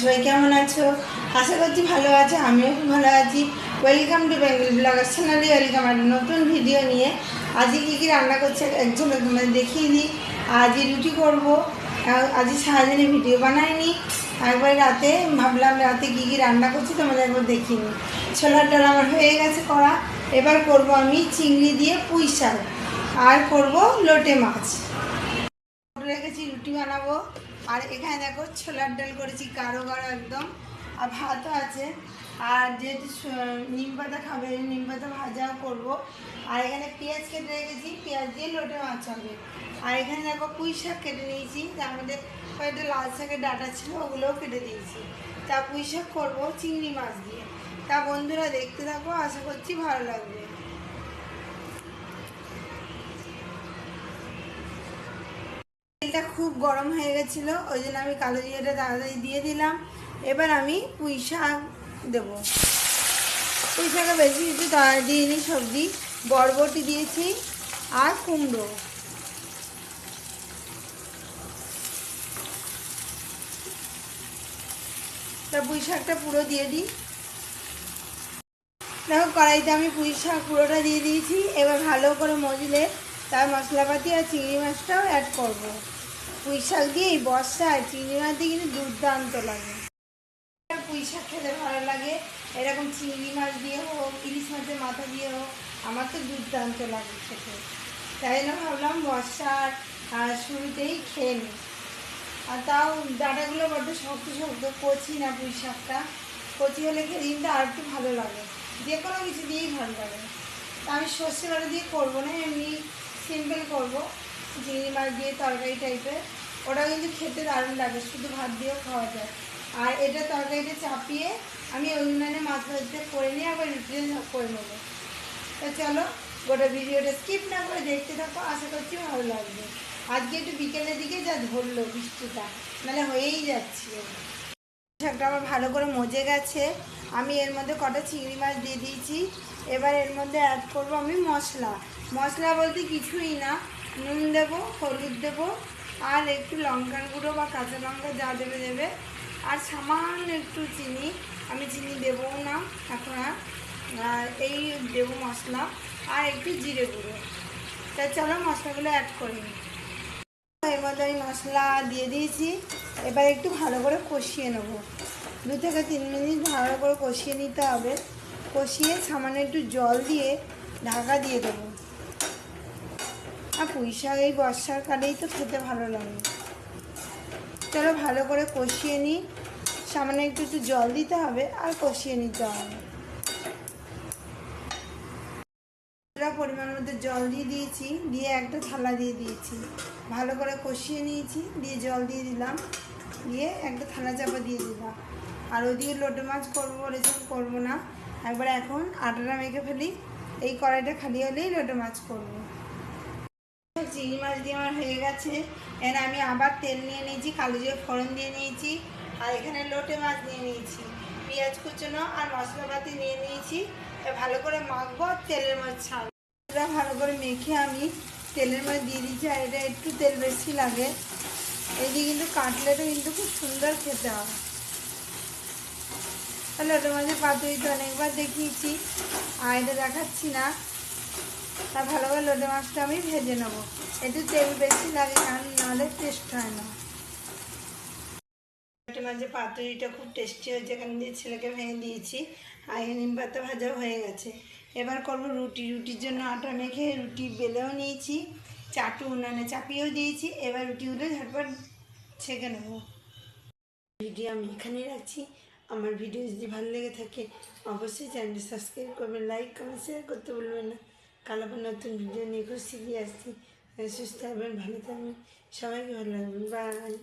সবাই কেমন আছো? আশা করছি ভালো আছো, আমিও ভালো আছি। ওয়েলকাম টু বেঙ্গল ব্লগার চ্যানেলে ওয়েলকাম একটা নতুন ভিডিও নিয়ে। আজকে কী কী রান্না করছে একজন তোমাদের দেখিয়ে দিই। আজই রুটি করব, আজকে সারাদিনে ভিডিও বানাইনি। একবার রাতে ভাবলাম রাতে কী কী রান্না করছি তোমাদের একবার দেখিয়ে নিই। ছোলার ডাল আমার হয়ে গেছে করা। এবার করব আমি চিংড়ি দিয়ে পুঁই শাক। আর করব লোটে মাছ। রেখেছি রুটি বানাবো। আর এখানে দেখো ছোলার ডাল করেছি গাঢ় গাঢ় একদম। আর ভাতও আছে। আর স- নিম পাতা খাবে, নিম পাতা ভাজাও করব। আর এখানে পেঁয়াজ কেটে রেখেছি, পেঁয়াজ দিয়ে লোটে মাছ হবে। আর এখানে দেখো পুঁই শাক কেটে নিয়েছি, তার মধ্যে কয়েকটা লাল শাকের ডাটা ছিল, ওগুলোও কেটে দিয়েছি। তা পুঁই শাক করব চিংড়ি মাছ দিয়ে। তা বন্ধুরা দেখতে থাকো, আশা করছি ভালো লাগবে। তেলটা খুব গরম হয়ে গেছিল, ওই জন্য আমি কালো জিরাটা তাড়াতাড়ি দিয়ে দিলাম। এবার আমি পুঁই শাক দেবো। পুঁই শাকে বেশি কিছু দিইনি, সবজি। বরবটি দিয়েছি আর কুমড়ো। তা পুঁই শাকটা পুরো দিয়ে দিই। দেখো, কড়াইতে আমি পুঁই শাক পুরোটা দিয়ে দিয়েছি। এবার ভালো করে মজলে তার মশলাপাতি আর চিংড়ি মাছটাও অ্যাড করব। পুঁই শাক দিয়ে এই বর্ষা আর চিংড়ি মাছ দিয়ে কিন্তু দুর্দান্ত লাগে। পুঁই শাক খেতে ভালো লাগে। এরকম চিংড়ি মাছ দিয়ে হোক, ইলিশ মাছের মাথা দিয়ে হোক, আমার তো দুর্দান্ত লাগে খেতে। তাই জন্য ভাবলাম বর্ষার শুরুতেই খেয়ে নিই। আর তাও ডাঁটাগুলো বড্ড শক্ত শক্ত, কচি না পুঁই শাকটা কচি হলে খেয়ে কিন্তু আর একটু ভালো লাগে। যে কোনো কিছু দিয়েই ভালো লাগে। তা আমি সর্ষে বাটা দিয়ে করব না, এমনি সিম্পল করব। চিংড়ি মাছ দিয়ে তরকারি টাইপের ওটা কিন্তু খেতে দারুণ লাগে, শুধু ভাত দিয়েও খাওয়া যায়। আর এটা তরকারিটা চাপিয়ে আমি অন্যান্য মাছ ভাজতে করে নিয়ে আবার রুটিতে করে নেব। তো চলো, গোটা ভিডিওটা স্কিপ না করে দেখতে থাকো, আশা করছি ভালো লাগবে। আজকে একটু বিকেলের দিকে যা ধরলো বৃষ্টিটা মানে হয়েই যাচ্ছে। শাকটা আমার ভালো করে মজে গেছে। আমি এর মধ্যে কটা চিংড়ি মাছ দিয়ে দিয়েছি। এবার এর মধ্যে অ্যাড করব আমি মশলা। মশলা বলতে কিছুই না। নুন দেবো, হলুদ দেবো, আর একটু লঙ্কার গুঁড়ো বা কাঁচা লঙ্কা যা দেবে দেবে। আর সামান্য একটু চিনি, আমি চিনি দেবো না এখন আর। এই দেবো মশলা, আর একটু জিরে গুঁড়ো। তা চলো মশলাগুলো অ্যাড করে নিই। মধ্যে আমি মশলা দিয়ে দিয়েছি, এবার একটু ভালো করে কষিয়ে নেব। দু থেকে তিন মিনিট ভালো করে কষিয়ে নিতে হবে। কষিয়ে সামান্য একটু জল দিয়ে ঢাকা দিয়ে দেবো। আর পুঁই শাক এই বর্ষার কালেই তো খেতে ভালো লাগে। চলো ভালো করে কষিয়ে নিই। সামান্য একটু একটু জল দিতে হবে আর কষিয়ে নিতে হবে। পরিমাণ মতো জল দিয়ে দিয়েছি, দিয়ে একটা থালা দিয়ে দিয়েছি। ভালো করে কষিয়ে নিয়েছি, দিয়ে জল দিয়ে দিলাম। দিয়ে একটা থালা চাপা দিয়ে দিলাম। আর ওদিকে লোটে মাছ করব বলেছি করব না, একবার এখন আটাটা মেখে ফেলি, এই কড়াইটা খালি হলেই লোটে মাছ করব। চিংড়ি মাছ দিয়ে আমার হয়ে গেছে। এখানে আমি আবার তেল নিয়ে নিয়েছি, কালো জিরে ফোড়ন দিয়ে নিয়েছি, আর এখানে লোটে মাছ নিয়ে নিয়েছি। পেঁয়াজ কুচনো আর মশলাপাতি নিয়ে নিয়েছি। ভালো করে মাখবো আর তেলের মাছ ছাড়বো। ভালো করে মেখে আমি তেলের মাছ দিয়ে দিয়েছি, আর এটা একটু তেল বেশি লাগে। এইদিকে কিন্তু কাটলেটা কিন্তু খুব সুন্দর খেতে হয়। ওটার মাঝে পাতুরি তো অনেকবার দেখিয়েছি, আর এটা দেখাচ্ছি না। আর ভালো করে লোটে মাছটা আমি ভেজে নেব। একটু তেল বেশি লাগে কারণ নাহলে টেস্ট হয় না। মাছের পাতুরিটা খুব টেস্টি হয়েছে এখানে দিয়ে ছেলেকে ভেঙে দিয়েছি, আর নিম পাতা ভাজাও হয়ে গেছে। এবার করব রুটি। রুটির জন্য আটা মেখে রুটি বেলেও নিয়েছি, চাটু উনানে চাপিয়েও দিয়েছি, এবার রুটিগুলো ঝটপট ছেঁকে নেব। ভিডিও আমি এখানেই রাখছি। আমার ভিডিও যদি ভালো লেগে থাকে, অবশ্যই চ্যানেলটি সাবস্ক্রাইব করবেন, লাইক, কমেন্ট শেয়ার করতে বলবেন না। কাল আবার নতুন ভিডিও নিয়ে খুব শিখিয়ে আসছি সুস্থ থাকবেন, ভালো থাকবেন। সবাইকে ভালো লাগবেন বাই